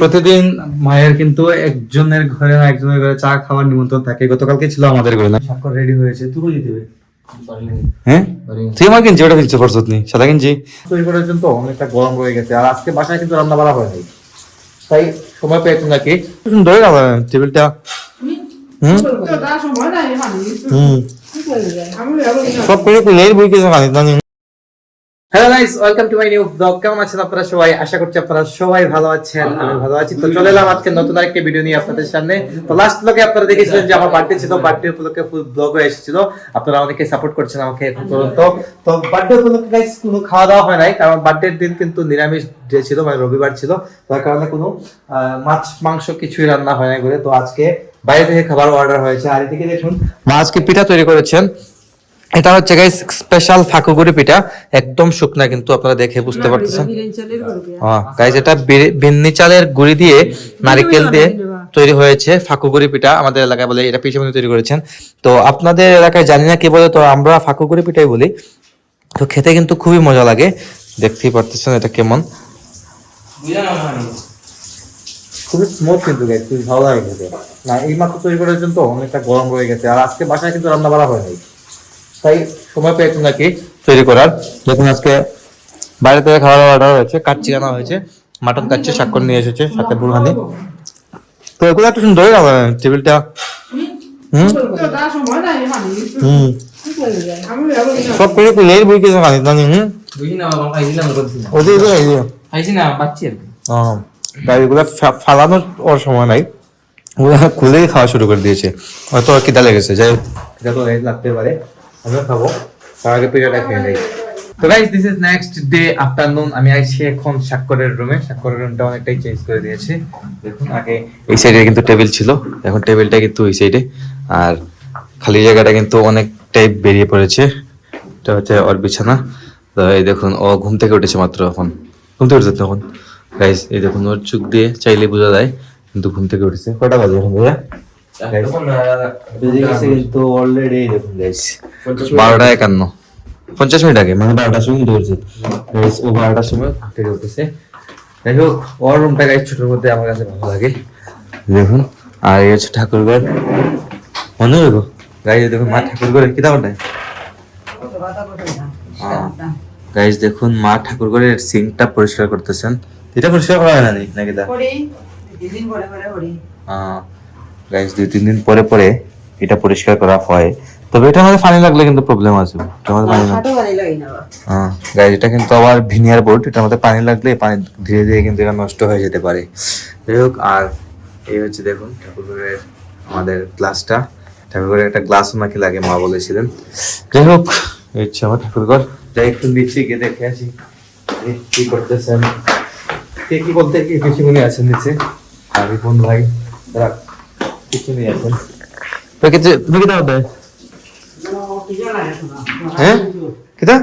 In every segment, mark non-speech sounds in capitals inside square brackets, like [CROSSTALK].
প্রতিদিন মায়ের কিন্তু একজনের ঘরে না একজনের ঘরে চা খাওয়ার নিমন্ত্রণ থাকে। গতকালকে ছিল আমাদের ঘরে না। স্বাক্ষর রেডি হয়েছে তুই কই দিতে হ্যাঁ তুই আমার কিনছি ওটা কিনছি ফরসত নি সাদা কিনছি। তৈরি করার জন্য তো অনেকটা গরম রয়ে গেছে। আর আজকে বাসায় কিন্তু রান্না বাড়া হয় তাই সময় পেয়েছি নাকি? না টেবিলটা। হুম? সব করে বই কিছু খানি hello guys welcome to my new blog কেমন আছেন আপনারা সবাই? আশা করছি আপনারা সবাই ভালো আছেন আমি ভালো আছি। তো চলে এলাম আজকে নতুন আরেকটা ভিডিও নিয়ে আপনাদের সামনে। তো লাস্ট ব্লগে আপনারা দেখেছিলেন যে আমার বার্থডে ছিল বার্থডে উপলক্ষে ফুল ব্লগ হয়ে এসেছিল। আপনারা অনেকে সাপোর্ট করছেন আমাকে এখন পর্যন্ত তো বার্থডে উপলক্ষে গাইস কোনো খাওয়া দাওয়া হয় নাই কারণ বার্থডের দিন কিন্তু নিরামিষ ডে ছিল মানে রবিবার ছিল। তার কারণে কোনো মাছ মাংস কিছুই রান্না হয় নাই বলে। তো আজকে বাইরে থেকে খাবার অর্ডার হয়েছে। আর এদিকে দেখুন মা আজকে পিঠা তৈরি করেছেন। এটা হচ্ছে গাইস স্পেশাল ফাঁকুগুড়ি পিঠা একদম শুকনা কিন্তু আপনারা দেখে বুঝতে পারতেছেন। হ্যাঁ গাইস এটা বিন্নি চালের গুড়ি দিয়ে নারকেল দিয়ে তৈরি হয়েছে ফাঁকুগুড়ি পিঠা আমাদের এলাকায় বলে এটা পিঠে তৈরি করেছেন। তো আপনাদের এলাকায় জানি না কি বলে তো আমরা ফাঁকুগুড়ি পিঠাই বলি। তো খেতে কিন্তু খুবই মজা লাগে। দেখতেই পারতেছেন এটা কেমন। খুবই স্মুথ কিন্তু গাইস খুবই ভালো লাগে খেতে। না এই মাত্র তৈরি করার জন্য তো অনেকটা গরম রয়ে গেছে। আর আজকে বাসায় কিন্তু রান্না বাড়া হয় নাই। তাই সময় পেয়েছি নাকি তৈরি করার। দেখুন আজকে বাইরে থেকে খাওয়া দাওয়া অর্ডার হয়েছে, কাচ্চি আনা হয়েছে মাটন কাচ্চি স্বাক্ষর নিয়ে এসেছে, সাথে বুরহানি তো এগুলো একটু সুন্দর টেবিলটা। হুম? হুম। সব হুম? তাই ফালানোর সময় নাই। খুলেই খাওয়া শুরু করে দিয়েছে। হয়তো খিদা লেগেছে, যাই হোক। তো লাগতে পারে। খাব। তার আগে খেয়ে নেই। This is next day afternoon আমি এখন স্বাক্ষরের রুমে স্বাক্ষরের রুমটা অনেকটাই চেঞ্জ করে দিয়েছি। দেখুন, আগে এই সাইডে কিন্তু টেবিল ছিল। এখন টেবিলটা কিন্তু সাইডে আর খালি জায়গাটা কিন্তু অনেকটাই বেরিয়ে পড়েছে। এটা হচ্ছে ওর বিছানা। তো এই দেখুন, ও ঘুম থেকে উঠেছে মাত্র এখন। ঘুম থেকে উঠেছে তখন। গাইস এই দেখুন, ওর চোখ দিয়ে চাইলে বোঝা যায়, কিন্তু ঘুম থেকে উঠেছে। কটা বাজে এখন, ভাইয়া? গেছে অলরেডি দেখুন গাইস বারোটা একান্ন। পঞ্চাশ মিনিট আগে মানে বারোটার সময় উঠছে। ও বারোটার সময় থেকে উঠেছে। যাই হোক ওর রুমটা গাইস ছোটোর মধ্যে আমার কাছে ভালো লাগে। দেখুন আর এই হচ্ছে ঠাকুরঘর। মনে হবে গো গাইস দেখুন মা ঠাকুরঘরে কি দাওয়াটায় গাইস দেখুন মা ঠাকুরঘরের সিঙ্কটা পরিষ্কার করতেছেন। এটা পরিষ্কার করা হয় না নি, নাকি দা করি দিন পরে পরে করি। গাইস দুই তিন দিন পরে পরে এটা পরিষ্কার করা হয়। তবে এটা আমাদের পানি লাগলে কিন্তু প্রবলেম আছে। এটা আমাদের পানি হ্যাঁ গাইস এটা কিন্তু আবার ভিনিয়ার বোর্ড এটা আমাদের পানি লাগলে পানি ধীরে ধীরে কিন্তু এটা নষ্ট হয়ে যেতে পারে। যাই হোক আর এই হচ্ছে দেখুন ঠাকুরঘরের আমাদের গ্লাসটা ঠাকুরঘরের একটা গ্লাস নাকি লাগে মা বলেছিলেন। যাই হোক এই হচ্ছে আমার ঠাকুরঘর। যাই একটু নিচে গিয়ে দেখে আসি কি করতেছেন। কে কি বলতে কি বেশি মনে আছেন নিচে? আর রিপন ভাই তারা কিছু নেই আছেন। তুমি হ্যাঁ কিতা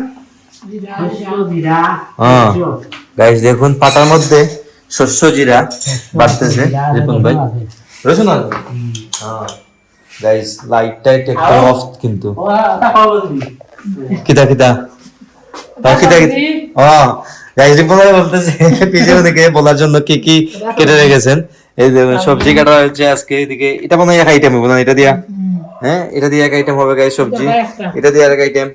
হ্যাঁ গাইস দেখুন পাতার মধ্যে শস্য জিরা বাড়তেছে। রিপন ভাই। রসুন? হ্যাঁ। গাইস লাইটটা একটু অফ কিন্তু। কিতা কিতা? কিতা কিতা? হ্যাঁ গাইস রিপন ভাই বলতেছে পিছনে বলার জন্য কি কি কেটে রেখেছেন? এই যে সবজি কাটা হচ্ছে আজকে এদিকে এটা মনে হয় এক আইটেম হবে না এটা দিয়া? হ্যাঁ এটা দিয়ে এক আইটেম হবে গাইস সবজি। এটা দিয়ে আইটেম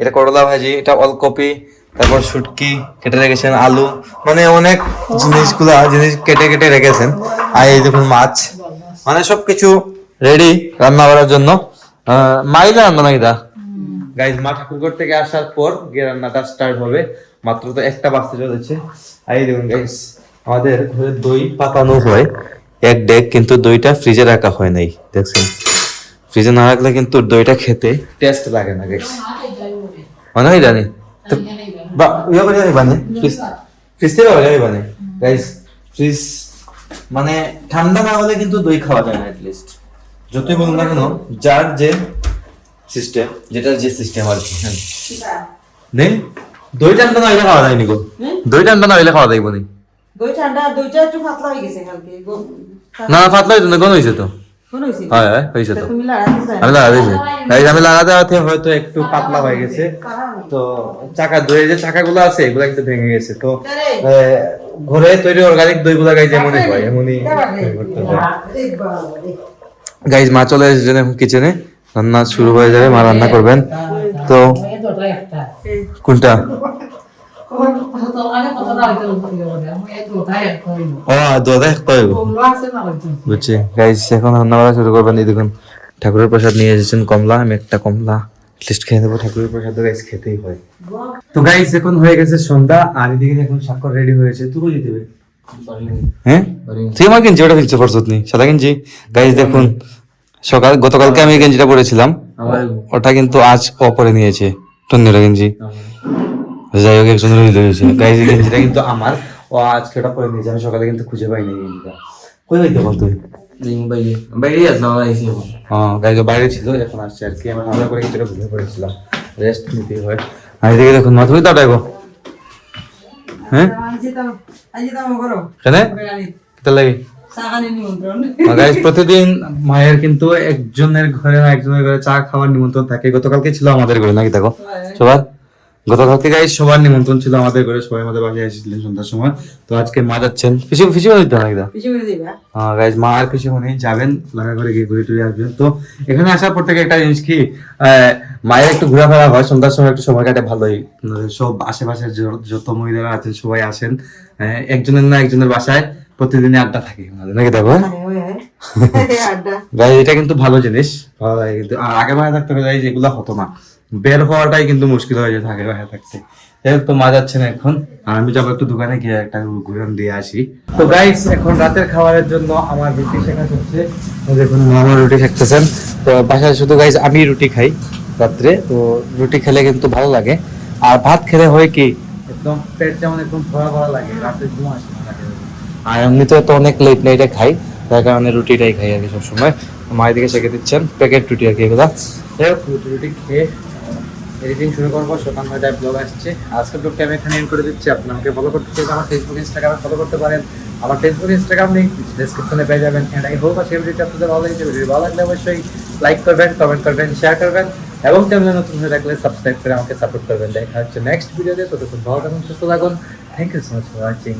এটা করলা ভাজি এটা অলকপি তারপর শুটকি কেটে রেখেছেন আলু। মানে অনেক জিনিসগুলা জিনিস কেটে কেটে রেখেছেন। আর এই দেখুন মাছ। মানে সবকিছু রেডি রান্না করার জন্য। মাইদা রান্না নাকি দা গাইজ মা ঠাকুরঘর থেকে আসার পর গিয়ে রান্নাটা স্টার্ট হবে। মাত্র তো একটা বাজতে চলেছে। আর এই দেখুন গাইজ আমাদের ঘরে দই পাতানো হয় এক ডেক কিন্তু দইটা ফ্রিজে রাখা হয় নাই দেখছেন? ফ্রিজে না রাখলে কিন্তু দইটা খেতে টেস্ট লাগে না মনে হয় জানি বা ইয়ে করে রাখবানে ফ্রিজ ফ্রিজ থেকে রাখবানে গাইজ ফ্রিজ মানে ঠান্ডা না হলে কিন্তু দই খাওয়া যায় না লিস্ট যতই বলুন না কেন যার যে সিস্টেম যেটা যে সিস্টেম আর কি হ্যাঁ। নেই? দই ঠান্ডা না হইলে খাওয়া যায়নি গো। দই ঠান্ডা না হইলে খাওয়া যাইব নি। দই ঠান্ডা দইটা একটু পাতলা হয়ে গেছে কালকে। না পাতলা হইতো না তো। কোন হয় হয় হয়েছে তো। তুমি লাগা দিছ। আমি লাগা দিয়েছি আমি লাগা দেওয়াতে হয়তো একটু পাতলা হয়ে গেছে। তো চাকা দই যে চাকাগুলো আছে এগুলো কিন্তু ভেঙে গেছে। তো ঘরে তৈরি অর্গানিক দইগুলো গাইজ এমনই হয় এমনই গাইজ মা চলে এসেছেন এখন কিচেনে। রান্না শুরু হয়ে যাবে মা রান্না করবেন। তো কোনটা? ঠাকুরের প্রসাদ নিয়ে এসেছেন কমলা আমি একটা কমলা। লিস্ট খেয়ে দেবো ঠাকুরের প্রসাদ গাইজ খেতেই হয়। তো গাইজ এখন হয়ে গেছে সন্ধ্যা আর এদিকে এখন স্বাক্ষর রেডি হয়েছে। তুই কই দিবে হ্যাঁ? তুই আমার কিনছি ওটা কিনছে পরশত নি সাদা কিনছি গাইজ দেখুন সকাল গতকালকে আমি গেঞ্জিটা পরেছিলাম। ওটা কিন্তু আজ ও পরে নিয়েছে। টন্নিরা গেঞ্জি। যাই হোক একজন রইল হয়েছে গাইজ [LAUGHS] গেঞ্জিটা কিন্তু আমার। ও আজকে ওটা পরে নিয়েছে আমি সকালে কিন্তু খুঁজে পাইনি গেঞ্জিটা কই হইতে বল তুই? বাইরে বাইরে আসলাম আমরা হ্যাঁ গাইজ বাইরে ছিল এখন আসছে আর কি। আমরা করে কিছুটা ঘুরে পড়েছিলাম। রেস্ট নিতেই হয়। আর এদিকে দেখুন মাথা তুমি দাঁড়াইবো হ্যাঁ? কেন? লাগে? প্রতিদিন মায়ের কিন্তু একজনের ঘরে না একজনের ঘরে চা খাওয়ার নিমন্ত্রণ থাকে। গতকালকে ছিল আমাদের ঘরে নাকি দেখো? সবার? গতকালকে গাইজ সবার নিমন্ত্রণ ছিল আমাদের ঘরে সবাই আমাদের বাসায় এসেছিলেন সন্ধ্যার সময়। তো আজকে মা যাচ্ছেন। দিতে দা? পিছে করে দিবা হ্যাঁ গাইজ মা আর কিছু মনে যাবেন। লাগা করে গিয়ে ঘুরে টুরে আসবেন। তো এখানে আসার পর থেকে একটা জিনিস কি আহ, মায়ের একটু ঘোরাফেরা হয় সন্ধ্যার সময় একটু সময় কাটে ভালোই। সব আশেপাশের যত মহিলারা আছেন সবাই আসেন। একজনের না একজনের বাসায়। প্রতিদিনই আড্ডা থাকে নাকি দেখো [LAUGHS] আড্ডা। গাইজ এটা কিন্তু ভালো জিনিস। কিন্তু। আর আগে ভাগে থাকতে গেলে গাইজ এগুলো হতো না। বের হওয়াটাই কিন্তু মুশকিল হয়ে যেত আগে ভাগে থাকতে। তো মা যাচ্ছে না এখন। আর আমি যাব একটু দোকানে গিয়ে একটা দিয়ে আসি। তো গাইস এখন রাতের খাবারের জন্য আমার রুটি শেখা দেখুন রুটি শেখতেছেন। তো বাসায় শুধু গাইজ আমি রুটি খাই রাত্রে। তো রুটি খেলে কিন্তু ভালো লাগে। আর ভাত খেলে হয় কি একদম পেট যেমন একদম ভরা ভরা লাগে রাতে ঘুম আসে না। আর এমনিতে তো অনেক লেট নাইটে খাই, তার কারণে রুটিটাই খাই আর কি সবসময়। মায়ের দিকে শেখে দিচ্ছেন প্যাকেট রুটি আর কি এগুলো। রুটি রুটি খেয়ে এডিটিং শুরু করব সকাল নয়টায় ব্লগ আসছে। আজকের ব্লগটা আমি এখানে এন্ড করে দিচ্ছি। আপনি আমাকে ফলো করতে চাইলে আমার ফেসবুক ইনস্টাগ্রামে ফলো করতে পারেন। আমার ফেসবুক ইনস্টাগ্রাম লিঙ্ক ডেসক্রিপশনে পেয়ে যাবেন। এন্ড আই হোপ আজকের ভিডিওটা আপনাদের ভালো লেগেছে। ভিডিও ভালো লাগলে অবশ্যই লাইক করবেন কমেন্ট করবেন শেয়ার করবেন। এবং চ্যানেলে নতুন হয়ে থাকলে সাবস্ক্রাইব করে আমাকে সাপোর্ট করবেন। দেখা হচ্ছে নেক্সট ভিডিওতে ততক্ষণ ভালো থাকুন, সুস্থ থাকুন। Thank you so much for watching